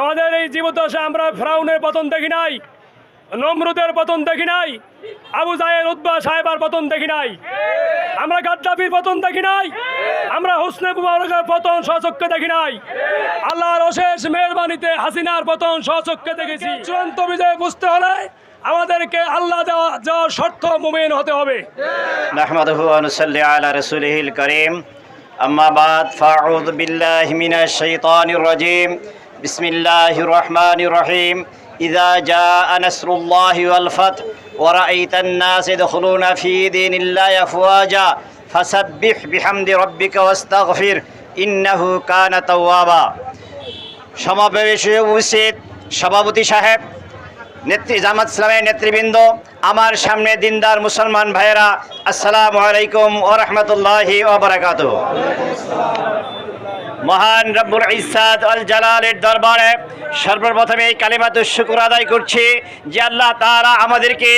আমাদের এই জীবদ্দশা আমরা ফ্রাউনের পতন দেখি নাই, নমরুদের পতন দেখি নাই, আবু জায়ের উদ্বা সাহেবার পতন দেখি নাই, আমরা গাদ্দাফির পতন দেখি নাই, আমরা হোসনে মুবারকের পতন সচক্ষে দেখি নাই, আল্লাহর অশেষ মেহরবানিতে হাসিনার পতন সচক্ষে দেখেছি। চূড়ান্ত বিজয় বুঝতে হলে আমাদেরকে আল্লাহ দেওয়া যাওয়ার শর্ত মুমিন হতে হবে। আলা রসুলহিল করিম। আম্মাবাদ ফাউদ বিল্লাহ মিনাশ শাইতানির রাজিম। بسم الله الرحمن الرحيم إذا جاء نصر الله والفتح ورأيت الناس يدخلون في دين الله أفواجا فسبح بحمد ربك واستغفر إنه كان توابا সমাবেশে উপস্থিত সভাপতি সাহেব নেত্রী জামাত ইসলামের নেতৃবৃন্দ আমার সামনে দিনদার মুসলমান ভাইয়েরা আসসালামু আলাইকুম ও রহমতুল্লাহি ওবরাকাত মহান রব্বুল ইসাদ আল জালালের দরবারে সর্বপ্রথমে এই কালিমাত শুকুর আদায় করছি যে আল্লাহ তারা আমাদেরকে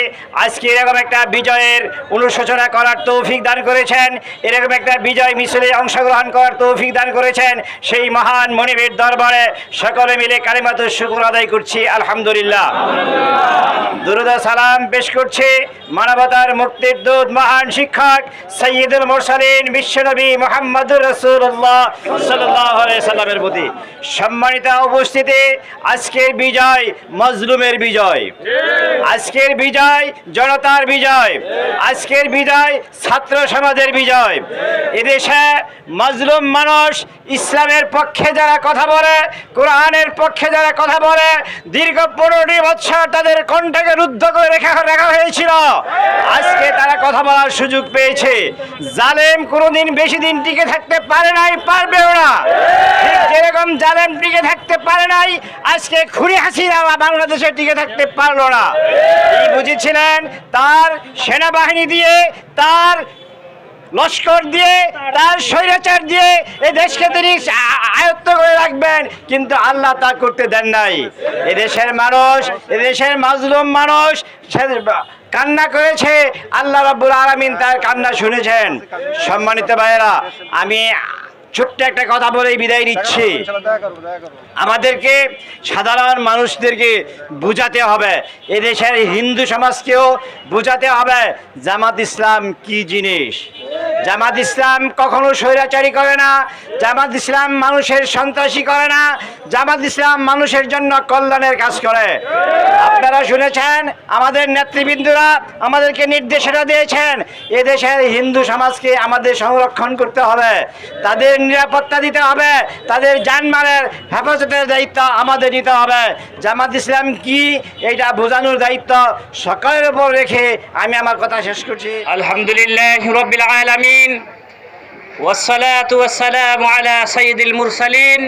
আজকে এরকম একটা বিজয়ের অনুশোচনা করার তৌফিক দান করেছেন, এরকম একটা বিজয় মিছিলে অংশগ্রহণ করার তৌফিক দান করেছেন সেই মহান মনিবের দরবারে সকলে মিলে কালিমাত শুকুর আদায় করছি, আলহামদুলিল্লাহ। দুরুদ সালাম পেশ করছি। মানবতার মুক্তির দূত মহান শিক্ষক সৈয়দুল মোরসালিন বিশ্বনবী মোহাম্মদুর রসুল্লাহ সাল্লাহ সাল্লামের প্রতি সম্মানিত উপস্থিতি, আজকের বিজয় মজলুমের বিজয়। আজকের বিজয় জনতার বিজয়। আজকের বিজয় ছাত্র সমাজের বিজয়। এদেশে মজলুম মানুষ ইসলামের পক্ষে যারা কথা বলে, কোরআনের পক্ষে যারা কথা বলে, দীর্ঘ পনেরোটি বছর তাদের কণ্ঠকে রুদ্ধ করে রেখা রাখা হয়েছিল। আজকে তারা কথা বলার সুযোগ পেয়েছে। জালেম কোনোদিন বেশি দিন টিকে থাকতে পারে নাই, পারবেও না। ঠিক যেরকম জালেম টিকে থাকতে পারে নাই, আজকে খুনি হাসিনা বাংলাদেশে টিকে থাকতে পারল না। বুঝেছিলেন? তার সেনাবাহিনী দিয়ে, তার লস্কর দিয়ে, তার স্বৈরাচার দিয়ে এই দেশকে তিনি আয়ত্ত করে রাখবেন, কিন্তু আল্লাহ তা করতে দেন নাই। এদেশের মানুষ এদেশের মাজলুম মানুষ কান্না করেছে আল্লাহ রাব্বুল আলামিন তার কান্না শুনেছেন। সম্মানিত ভাইয়েরা আমি ছোট্ট একটা কথা বলেই বিদায় নিচ্ছি। আমাদেরকে সাধারণ মানুষদেরকে বুঝাতে হবে। এদেশের হিন্দু সমাজকেও বুঝাতে হবে জামাত ইসলাম কি জিনিস। জামাত ইসলাম কখনো স্বৈরাচারী করে না, জামাত ইসলাম মানুষের সন্ত্রাসী করে না, জামাত ইসলাম মানুষের জন্য কল্যাণের কাজ করে। আপনারা শুনেছেন, আমাদের নেতৃবৃন্দরা আমাদেরকে নির্দেশনা দিয়েছেন, এদেশের হিন্দু সমাজকে আমাদের সংরক্ষণ করতে হবে, তাদের নিরাপত্তা দিতে হবে, তাদের যানমালের হেফাজতের দায়িত্ব আমাদের নিতে হবে। জামাত ইসলাম কি এটা বোঝানোর দায়িত্ব সকলের উপর রেখে আমি আমার কথা শেষ করছি। আলহামদুলিল্লাহ রবিল আলমিন والصلاة والسلام على سيد المرسلين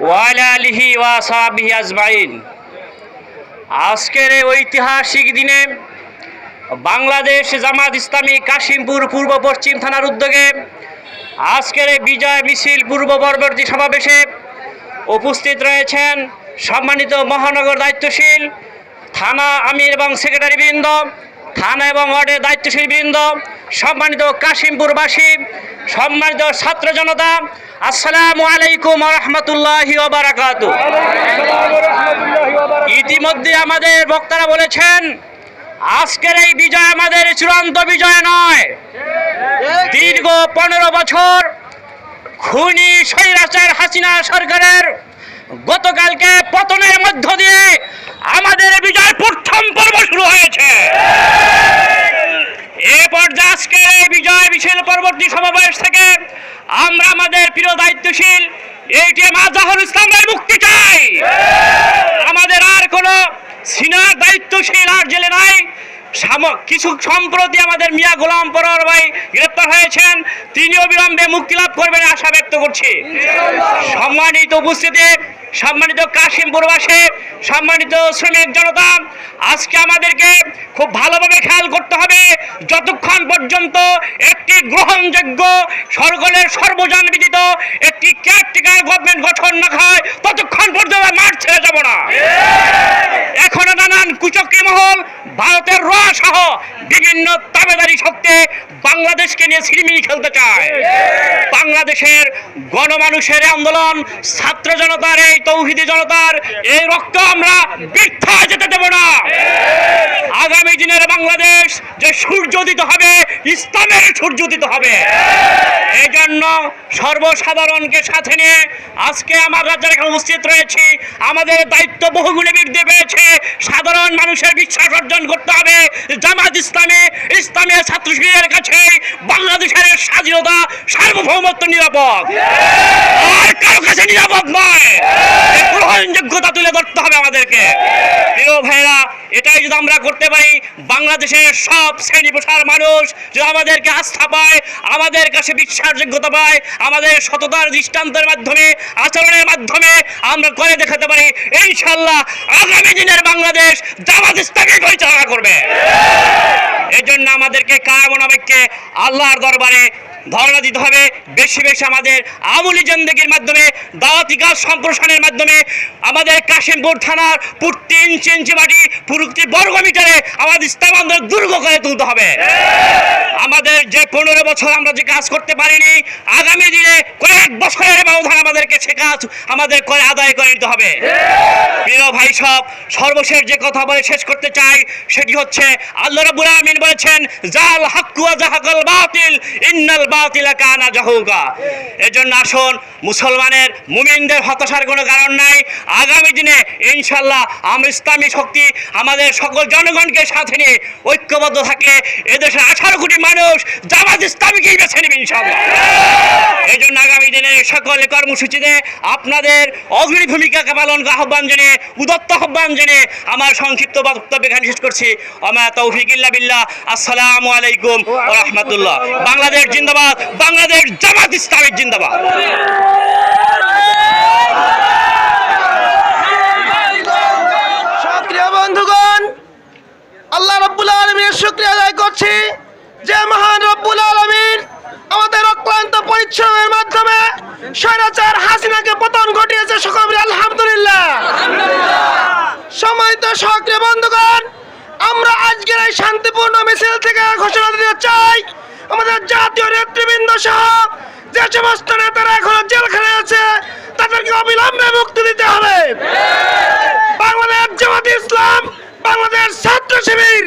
وعلى آله وصحبه أجمعين আজকের এই ঐতিহাসিক দিনে বাংলাদেশ জামাত ইসলামী কাশিমপুর পূর্ব পশ্চিম থানার উদ্যোগে আজকের এই বিজয় মিছিল পূর্ব পরবর্তী সমাবেশে উপস্থিত রয়েছেন সম্মানিত মহানগর দায়িত্বশীল থানা আমির এবং সেক্রেটারি বৃন্দ থানা এবং ওয়ার্ডের দায়িত্বশীল বৃন্দ সম্মানিত কাশিমপুরবাসী, সম্মানিত ছাত্র জনতা, আসসালামু আলাইকুম রহমতুল্লাহি ইতিমধ্যে আমাদের বক্তারা বলেছেন, আজকের এই বিজয় আমাদের চূড়ান্ত বিজয় নয়। দীর্ঘ পনেরো বছর খুনি স্বৈরাচার হাসিনা সরকারের গতকালকে পতনের মধ্য দিয়ে আমাদের বিজয় প্রথম পর্ব শুরু হয়েছে। এ পর্যায়ে আজকের এই বিজয় মিছিল পরবর্তী সমাবেশ থেকে আমরা আমাদের প্রিয় দায়িত্বশীল এটিএম আজহারুল ইসলামের মুক্তি চাই। আমাদের আর কোনো সিনিয়র দায়িত্বশীল আর জেলে নাই। কিছু সম্প্রতি আমাদের মিয়া গোলাম পরোয়ার ভাই গ্রেপ্তার হয়েছেন। তিনিও বিলম্বে মুক্তি লাভ করবেন আশা ব্যক্ত করছি। সম্মানিত উপস্থিতি, সম্মানিত কাশিমপুরবাসী সম্মানিত শ্রমিক জনতা, আজকে আমাদেরকে খুব ভালোভাবে খেয়াল করতে হবে যতক্ষণ পর্যন্ত একটি গ্রহণযোগ্য সকলের সর্বজন বিদিত একটি কেয়ারটেকার গভর্নমেন্ট গঠন না হয়, ততক্ষণ পর্যন্ত মাঠ ছেড়ে যাব না। এখনও নানান মহল ভারতের র সহ বিভিন্ন তাবেদারি শক্তি বাংলাদেশকে নিয়ে সিরিমিনি খেলতে চায়। বাংলাদেশের গণমানুষের আন্দোলন, ছাত্র জনতার এই তৌহিদি জনতার এই রক্ত আমরা বৃথা যেতে দেব না। আগামী দিনের বাংলাদেশ যে সূর্য উদিত হবে, ইসলামের সূর্য উদিত হবে। এই জন্য সর্বসাধারণকে সাথে নিয়ে আজকে আমার রাজ্যের এখানে উপস্থিত রয়েছি। আমাদের দায়িত্ব বহুগুণে বৃদ্ধি পেয়েছে। সাধারণ মানুষের বিশ্বাস অর্জন করতে হবে। জামাত ইসলামে ইসলামের ছাত্র কাছে বাংলাদেশের স্বাধীনতা সার্বভৌমত্ব নিরাপদ। কারও কাছে নিরাপদ নয়। গ্রহণযোগ্যতা তুলে ধরতে হবে আমাদেরকে। প্রিয় ভাইরা এটাই যদি আমরা করতে পারি, বাংলাদেশের সব শ্রেণি পেশার মানুষ যদি আমাদেরকে আস্থা পায়, আমাদের কাছে বিশ্বাসযোগ্যতা পায়, আমাদের সততার দৃষ্টান্তের মাধ্যমে, আচরণের মাধ্যমে আমরা করে দেখাতে পারি ইনশাল্লাহ আগামী দিনের বাংলাদেশ জামাত ইসলামী পরিচালনা করবে। এই জন্য আমাদেরকে কারামনাবেককে আল্লাহর দরবারে ধর্ণা দিতে হবে, বেশি বেশি আমাদের আমলি জন্দগির মাধ্যমে, দাওয়াতি কাজ সম্প্রসারণের মাধ্যমে, আমাদের কাশিমপুর থানার প্রতি ইঞ্চি ইঞ্চি মাটি প্রতি বর্গ মিটারে আমাদের ইসলাম আন্দোলন দুর্গ করে তুলতে হবে। আমাদের যে পনেরো বছর আমরা যে কাজ করতে পারিনি, আগামী দিনে কয়েক বছরের ব্যবধান আমাদেরকে সে কাজ আমাদের করে আদায় করে নিতে হবে। প্রিয় ভাই সব, সর্বশেষ যে কথা বলে শেষ করতে চাই, সেটি হচ্ছে আল্লাহ রাব্বুল আলামিন বলেছেন জাল হাক্কু ওয়া জাহাকাল বাতিল, ইন্নাল বাতিলা মুসলমানের, মুমিনদের হতাশার কোনো কারণ নাই। আগামী দিনে, ইনশাল্লাহ, আমরা ইসলামী শক্তি আমাদের সকল জনগণকে সাথে নিয়ে ঐক্যবদ্ধ এদেশের আঠারো কোটি মানুষ জামাত ইসলামীকেই বেছে নেবে, ইনশাল্লাহ। এই জন্য আগামী দিনে সকল কর্মসূচিতে আপনাদের অগ্রণী ভূমিকাকে পালন আহ্বান জানিয়ে, উদত্ত আহ্বান জানিয়ে আমার সংক্ষিপ্ত বক্তব্য এখানে শেষ করছি। আমা তৌফিক আসসালামু আলাইকুম রাহমাতুল্লাহ। বাংলাদেশ জিন্দাবাদ। বাংলাদেশ জামাত ইসলামী জিন্দাবাদ। বন্ধুগণ, আল্লাহ করছি। মহান আলমীর আমাদের মাধ্যমে হাসিনাকে ঘটিয়েছে সকল সক্রিয় বন্ধুগণ, আমরা আজকের এই শান্তিপূর্ণ মিছিল থেকে ঘোষণা দিতে চাই। আমাদের জাতীয় নেতৃবৃন্দ সহ যে সমস্ত নেতারা এখনও জেলখানায় আছে, তাদেরকে অবিলম্বে মুক্তি দিতে হবে। বাংলাদেশ জামাত ইসলাম, বাংলাদেশ ছাত্র শিবির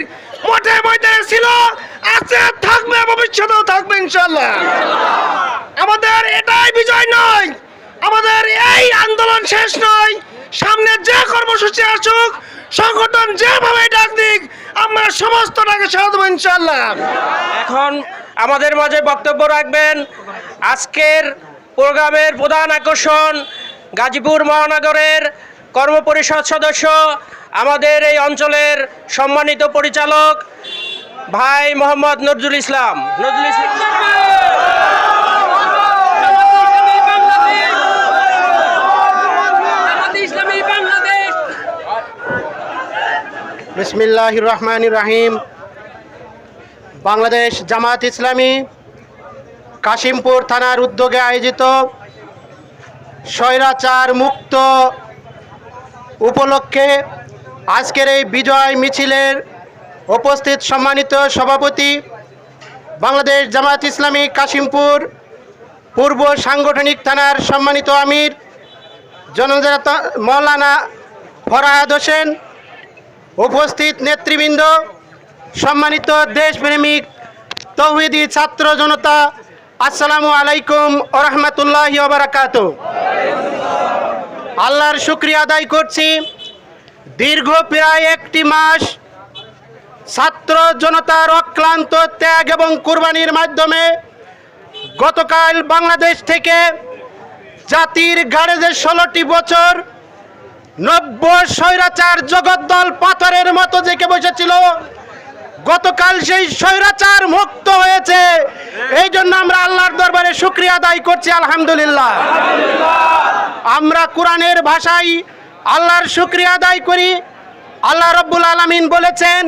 মোটে ময়দানে ছিল, আছে, থাকবে, ভবিষ্যতেও থাকবে ইনশাল্লাহ আমাদের এটাই বিজয় নয়, আমাদের এই আন্দোলন শেষ নয়, সামনে যে কর্মসূচি আসুক, সংগঠন যেভাবে ডাক আমরা সমস্তটাকে সাহায্য দেবো ইনশাল্লাহ এখন আমাদের মাঝে বক্তব্য রাখবেন আজকের প্রোগ্রামের প্রধান আকর্ষণ গাজীপুর মহানগরের কর্মপরিষদ সদস্য, আমাদের এই অঞ্চলের সম্মানিত পরিচালক ভাই মোহাম্মদ নজরুল ইসলাম। নজরুল ইসলামী বিসমিল্লাহ রহমান রাহিম বাংলাদেশ জামাত ইসলামী কাশিমপুর থানার উদ্যোগে আয়োজিত স্বৈরাচার মুক্ত উপলক্ষে আজকের এই বিজয় মিছিলের উপস্থিত সম্মানিত সভাপতি বাংলাদেশ জামাত ইসলামী কাশিমপুর পূর্ব সাংগঠনিক থানার সম্মানিত আমির জননেতা মৌলানা ফরাহাদ হোসেন উপস্থিত নেতৃবৃন্দ, সম্মানিত দেশপ্রেমিক, তৌহিদি ছাত্র জনতা, আসসালামু আলাইকুম ওরহমতুল্লাহ বারাকাত আল্লাহর শুক্রিয়া আদায় করছি। দীর্ঘ প্রায় একটি মাস ছাত্র জনতার অক্লান্ত ত্যাগ এবং কুরবানির মাধ্যমে গতকাল বাংলাদেশ থেকে জাতির গাড়ে যে ষোলোটি বছর নব্য স্বৈরাচার জগদ্দল পাথরের মতো জেকে বসেছিল। গতকাল সেই স্বৈরাচার মুক্ত হয়েছে। এই জন্য আমরা আল্লাহর দরবারে শুক্রিয়া আদায় করছি, আলহামদুলিল্লাহ। আমরা কোরআনের ভাষায় আল্লাহর শুক্রিয়া আদায় করি। আল্লাহ রব্বুল আলমিন বলেছেন,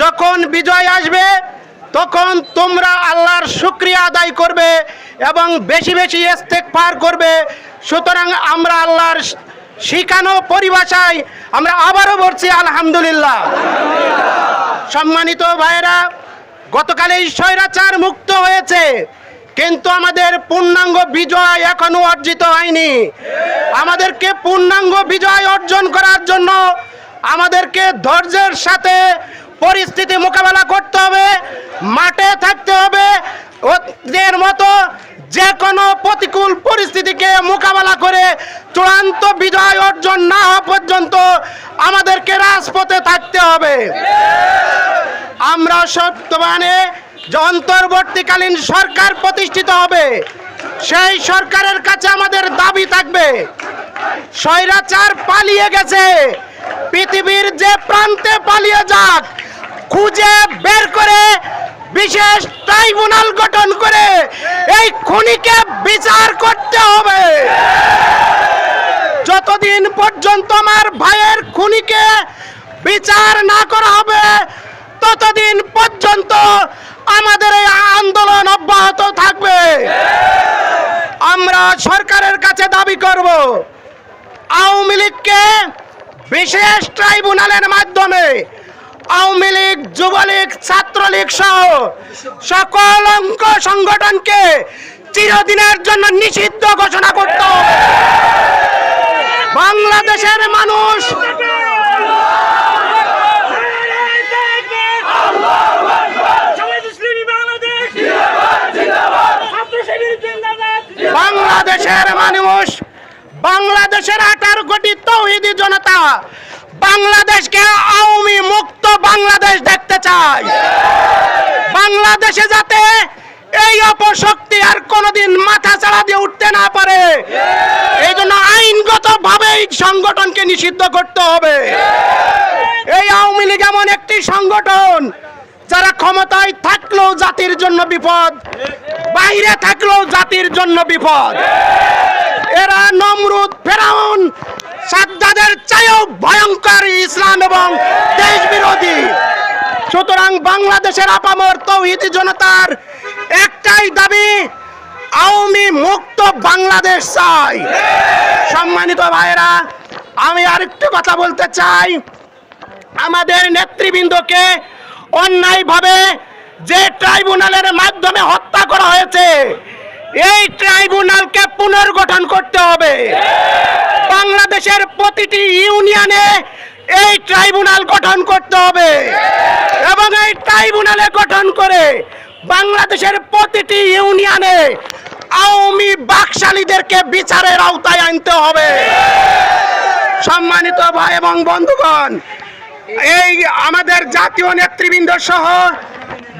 যখন বিজয় আসবে, তখন তোমরা আল্লাহর শুক্রিয়া আদায় করবে এবং বেশি বেশি ইস্তেক পার করবে। সুতরাং আমরা আল্লাহর শিখানো পরিভাষায় আমরা আবারও বলছি আলহামদুলিল্লাহ। সম্মানিত ভাইয়েরা, গতকাল এই স্বৈরাচার মুক্ত হয়েছে, কিন্তু আমাদের পূর্ণাঙ্গ বিজয় এখনও অর্জিত হয়নি। আমাদেরকে পূর্ণাঙ্গ বিজয় অর্জন করার জন্য আমাদেরকে ধৈর্যের সাথে পরিস্থিতি মোকাবেলা করতে হবে, মাঠে থাকতে হবে। ওদের মতো যে কোনো প্রতিকূল পরিস্থিতিকে মোকাবেলা করে চূড়ান্ত বিজয় অর্জন না হওয়া পর্যন্ত আমাদেরকে রাজপথে থাকতে হবে। আমরা যে অন্তর্বর্তীকালীন সরকার প্রতিষ্ঠিত হবে, সেই সরকারের কাছে আমাদের দাবি থাকবে। স্বৈরাচার পালিয়ে গেছে। পৃথিবীর যে প্রান্তে পালিয়ে যাক, খুঁজে বের করে বিশেষ ট্রাইব্যুনাল গঠন করে এই খুনিকে বিচার করতে হবে। যতদিন পর্যন্ত আমার ভাইয়ের খুনিকে বিচার না করা হবে, ততদিন পর্যন্ত আমাদের এই আন্দোলন অব্যাহত থাকবে। আমরা সরকারের কাছে দাবি করব, আওয়ামী লীগকে বিশেষ ট্রাইব্যুনালের মাধ্যমে আওয়ামী লীগ, যুবলীগ, ছাত্রলীগ সহ সকল অঙ্ক সংগঠনকে চিরদিনের জন্য নিষিদ্ধ ঘোষণা করতে বাংলাদেশের মানুষ বাংলাদেশের মানুষ, বাংলাদেশের আঠারো কোটি তৌহিদি জনতা বাংলাদেশকে আওয়ামী মুক্ত বাংলাদেশ দেখতে চাই। বাংলাদেশে যাতে এই অপশক্তি আর কোনোদিন মাথা চাড়া দিয়ে উঠতে না পারে। এই জন্য আইনগত ভাবে এই সংগঠনকে নিষিদ্ধ করতে হবে। এই আওয়ামী লীগ এমন একটি সংগঠন যারা ক্ষমতায় থাকলেও জাতির জন্য বিপদ, বাইরে থাকলেও জাতির জন্য বিপদ। এরা নমরুদ, ফেরাউন সাদ্দাদের চাইও ভয়ঙ্কর ইসলাম এবং দেশ বিরোধী সুতরাং বাংলাদেশের আপামর তৌহিদি জনতার একটাই দাবি, আওয়ামী মুক্ত বাংলাদেশ চাই। সম্মানিত ভাইয়েরা, আমি আরেকটু কথা বলতে চাই। আমাদের নেতৃবৃন্দকে অন্যায়ভাবে যে ট্রাইব্যুনালের মাধ্যমে হত্যা করা হয়েছে, এই ট্রাইব্যুনালকে পুনর্গঠন করতে হবে। বাংলাদেশের প্রতিটি ইউনিয়নে এই ট্রাইব্যুনাল গঠন করতে হবে এবং এই ট্রাইব্যুনালে গঠন করে বাংলাদেশের প্রতিটি ইউনিয়নে আওয়ামী বাকশালীদেরকে বিচারের আওতায় আনতে হবে। সম্মানিত ভাই এবং বন্ধুগণ এই আমাদের জাতীয় নেতৃবৃন্দ সহ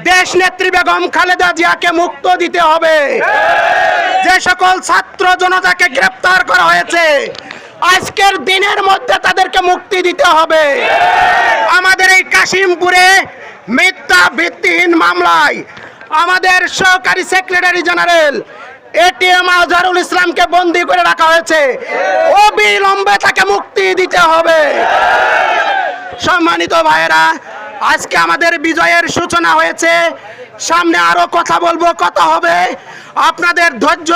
দেশ নেত্রী বেগম খালেদা জিয়াকে মুক্ত দিতে হবে। যে সকল ছাত্র জনতাকে গ্রেপ্তার করা হয়েছে, আজকের দিনের মধ্যে তাদেরকে মুক্তি দিতে হবে। আমাদের এই কাশিমপুরে মিথ্যা ভিত্তিহীন মামলায় আমাদের সহকারী সেক্রেটারি জেনারেল এটিএম আজহারুল ইসলামকে বন্দি করে রাখা হয়েছে। অবিলম্বে তাকে মুক্তি দিতে হবে। সম্মানিত ভাইয়েরা, আজকে আমাদের বিজয়ের সূচনা হয়েছে। সামনে আরও কথা বলব, কথা হবে। আপনাদের ধৈর্য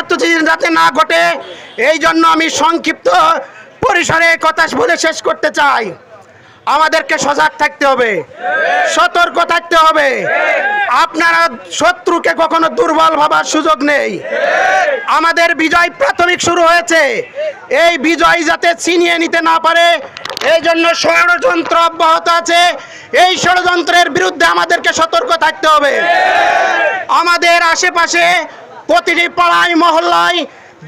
যাতে না ঘটে এই জন্য আমি সংক্ষিপ্ত পরিসরে কথা বলে শেষ করতে চাই। আমাদেরকে সজাগ থাকতে হবে। সতর্ক থাকতে হবে। আপনারা শত্রুকে কখনো দুর্বল ভাবার সুযোগ নেই। আমাদের বিজয় প্রাথমিক শুরু হয়েছে। এই বিজয় যাতে ছিনিয়ে নিতে না পারে, এই জন্য ষড়যন্ত্র অব্যাহত আছে। এই ষড়যন্ত্রের বিরুদ্ধে আমাদেরকে সতর্ক থাকতে হবে। আমাদের আশেপাশে প্রতিটি পাড়ায়, মহল্লায়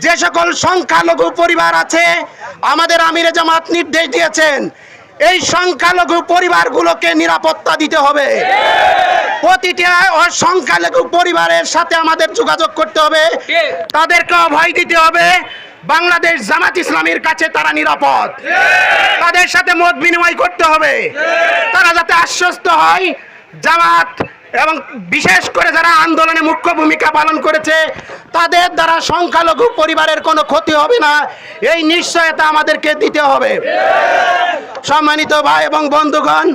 যে সকল সংখ্যালঘু পরিবার আছে, আমাদের আমিরে জামাত নির্দেশ দিয়েছেন। এই সংখ্যালঘু পরিবারগুলোকে নিরাপত্তা দিতে হবে। সংখ্যালঘু পরিবারের সাথে আমাদের যোগাযোগ করতে হবে। তাদেরকে অভয় দিতে হবে। বাংলাদেশ জামাত ইসলামের কাছে তারা নিরাপদ। তাদের সাথে মত বিনিময় করতে হবে। তারা যাতে আশ্বস্ত হয় জামাত এবং বিশেষ করে যারা আন্দোলনে মুখ্য ভূমিকা পালন করেছে, তাদের দ্বারা সংখ্যালঘু পরিবারের কোনো ক্ষতি হবে না। এই নিশ্চয়তা আমাদেরকে দিতে হবে। সম্মানিত ভাই এবং বন্ধুগণ,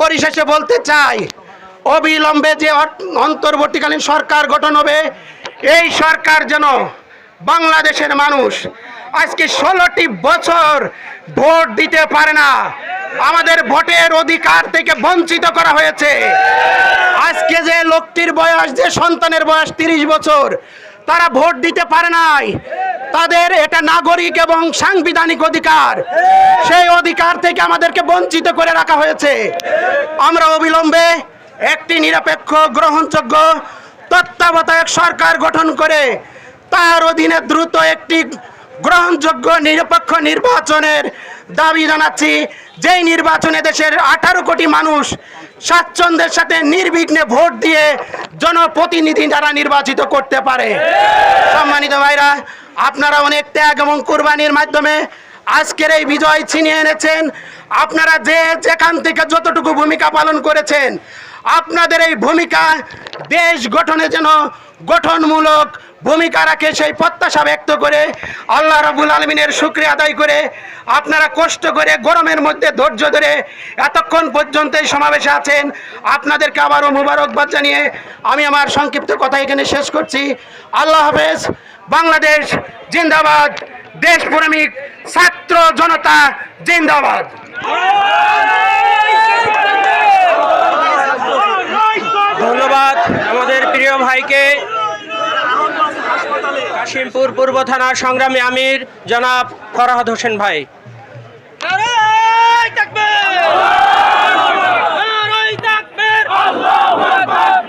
পরিশেষে বলতে চাই, অবিলম্বে যে অন্তর্বর্তীকালীন সরকার গঠন হবে, এই সরকার যেন বাংলাদেশের মানুষ আজকে ষোলোটি বছর ভোট দিতে পারে না, আমাদের ভোটের অধিকার থেকে বঞ্চিত করা হয়েছে। আজকে যে লোকটির বয়স, যে সন্তানের বয়স তিরিশ বছর, তারা ভোট দিতে পারে নাই। তাদের এটা নাগরিক এবং সাংবিধানিক অধিকার। সেই অধিকার থেকে আমাদেরকে বঞ্চিত করে রাখা হয়েছে। আমরা অবিলম্বে একটি নিরপেক্ষ, গ্রহণযোগ্য, তত্ত্বাবধায়ক সরকার গঠন করে তার অধীনে দ্রুত একটি গ্রহণযোগ্য, নিরপেক্ষ নির্বাচনের দাবি জানাচ্ছি। যেই নির্বাচনে দেশের আঠারো কোটি মানুষ স্বাচ্ছন্দ্যের সাথে নির্বিঘ্নে ভোট দিয়ে জনপ্রতিনিধি দ্বারা নির্বাচিত করতে পারে। সম্মানিত ভাইরা আপনারা অনেক ত্যাগ এবং কোরবানির মাধ্যমে আজকের এই বিজয় ছিনিয়ে এনেছেন। আপনারা যে যেখান থেকে যতটুকু ভূমিকা পালন করেছেন, আপনাদের এই ভূমিকা দেশ গঠনে যেন গঠনমূলক ভূমিকা রাখে সেই প্রত্যাশা ব্যক্ত করে আল্লাহ রাবুল আলমিনের শুক্রিয়া আদায় করে আপনারা কষ্ট করে গরমের মধ্যে ধৈর্য ধরে এতক্ষণ পর্যন্ত এই সমাবেশে আছেন। আপনাদেরকে আবারও মুবারকবাদ জানিয়ে আমি আমার সংক্ষিপ্ত কথা এখানে শেষ করছি। আল্লাহ হাফেজ। বাংলাদেশ জিন্দাবাদ দেশপ্রেমিক ছাত্র জনতা জিন্দাবাদ। ধন্যবাদ আমাদের প্রিয় ভাইকে। কাশিমপুর পূর্ব থানার সংগ্রামী আমির জনাব ফরহাদ হোসেন ভাই।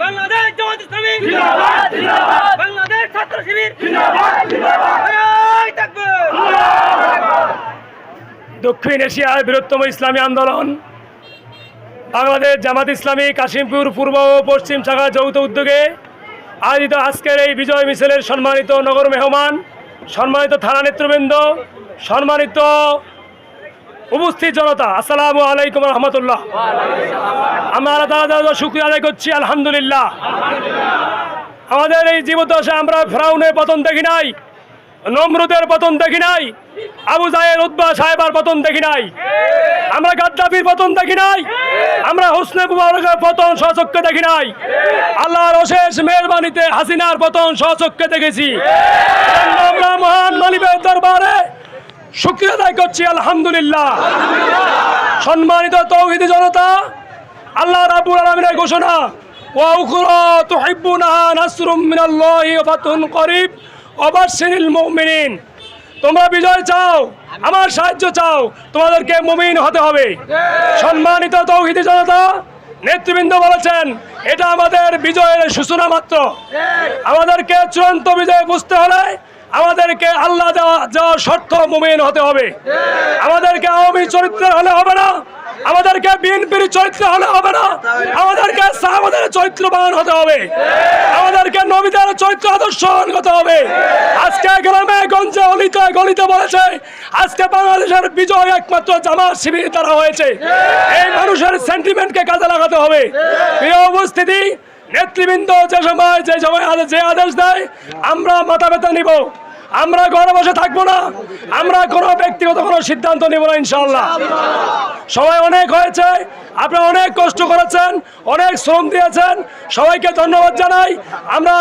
বাংলাদেশ জামাত ইসলামী জিন্দাবাদ জিন্দাবাদ বাংলাদেশ ছাত্র দক্ষিণ এশিয়ার বৃহত্তম ইসলামী আন্দোলন। বাংলাদেশ জামাত ইসলামী কাশিমপুর পূর্ব ও পশ্চিম শাখা যৌথ উদ্যোগে আয়োজিত আজকের এই বিজয় মিছিলের সম্মানিত নগর মেহমান, সম্মানিত থানা নেতৃবৃন্দ, সম্মানিত উপস্থিত জনতা, আসসালামু আলাইকুম রহমতুল্লাহ। আমরা আল্লাহ তাআলা শুক্রিয়া আদায় করছি, আলহামদুলিল্লাহ। আমাদের এই জীবদশা আমরা ফ্রাউনের পতন দেখি নাই, নমরুদের পতন দেখি নাই, আবু জাহের উদ্বা সাহেবার পতন দেখি নাই, আমরা গাদ্দাফির পতন দেখি নাই, আমরা হোসনে মুবারকের পতন স্বচক্ষে দেখি নাই, আল্লাহর অশেষ মেহরবানিতে হাসিনার পতন স্বচক্ষে দেখেছি। আমরা মহান মালিকের দরবারে শুক্রিয়া আদায় করছি, আলহামদুলিল্লাহ। সম্মানিত তৌহিদি জনতা, আল্লাহ রাব্বুল আলামিনের ঘোষণা উখরা তুহিব্বুনাহা নাসরুম মিনাল্লাহি ওয়া ফাতহুন করিব ওয়াবাশশিরিল মুমিনিন তোমরা বিজয় চাও, আমার সাহায্য চাও, তোমাদেরকে মুমিন হতে হবে। সম্মানিত তৌহিদি জনতা, নেতৃবৃন্দ বলেছেন, এটা আমাদের বিজয়ের সূচনা মাত্র। আমাদেরকে চূড়ান্ত বিজয় বুঝতে হলে আমাদেরকে আল্লাহ দেওয়া যাওয়ার শর্ত মুমিন হতে হবে। আমাদেরকে আওয়ামী চরিত্রের হলে হবে না। আমাদেরকে বিএনপির চরিত্র হলে হবে না। আমাদেরকে সাহাবাদের চরিত্রবান হতে হবে। আমাদেরকে নবীদের চরিত্র আদর্শ হতে হবে। আজকে গ্রামে, গঞ্জে, অলিতে, গলিতে বলেছে, আজকে বাংলাদেশের বিজয় একমাত্র জামা শিবির দ্বারা হয়েছে। এই মানুষের সেন্টিমেন্টকে কাজে লাগাতে হবে। প্রিয় উপস্থিতি, নেতৃবৃন্দ যে সময় যে সময় যে আদেশ দেয়, আমরা মাথা ব্যথা নিব। আমরা ঘরে বসে থাকব না। আমরা কোনো ব্যক্তিগত কোনো সিদ্ধান্ত নিব না ইনশাল্লাহ সবাই অনেক হয়েছে আপনারা অনেক কষ্ট করেছেন, অনেক শ্রম দিয়েছেন, সবাইকে ধন্যবাদ জানাই। আমরা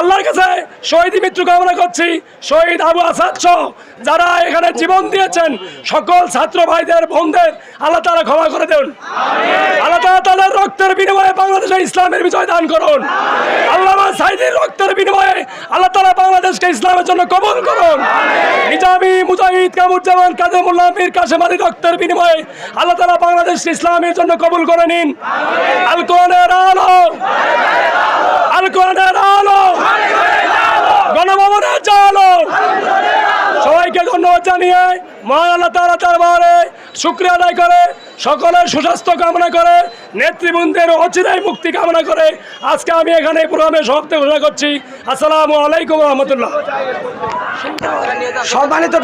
আল্লাহর কাছে শহীদ মৃত্যু কামনা করছি, শহীদ আবু আসাদ যারা এখানে জীবন দিয়েছেন, সকল ছাত্র ভাইদের, বোনদের, আল্লাহ তারা ক্ষমা করে দেন। আল্লাহ তাআলা তাদের রক্তের বিনিময়ে বাংলাদেশে ইসলামের বিজয় দান করুন। সাইদের রক্তের বিনিময়ে আল্লাহ তালা বাংলাদেশকে ইসলামের জন্য কবুল করুন। নিজামি মুজাহিদ কামুজ্জামান কাদের মোল্লা মীর কাশেম আলী রক্তের বিনিময়ে আল্লাহ তালা বাংলাদেশকে ইসলামের জন্য কবুল করে নিন। আল কোরআনের আলো। আল কোরআনের আলো। গণভবনের সবাইকে ধন্যবাদ জানিয়ে মহান আল্লাহ তাআলা তারবারে শুক্রিয়া আদায় করে, সকলের সুস্বাস্থ্য কামনা করে, নেতৃবৃন্দের অচিরাই মুক্তি কামনা করে আজকে আমি এখানে প্রোগ্রামে সমাপ্তি ঘোষণা করছি। আসসালামু আলাইকুম রহমতুল্লাহ। সম্মানিত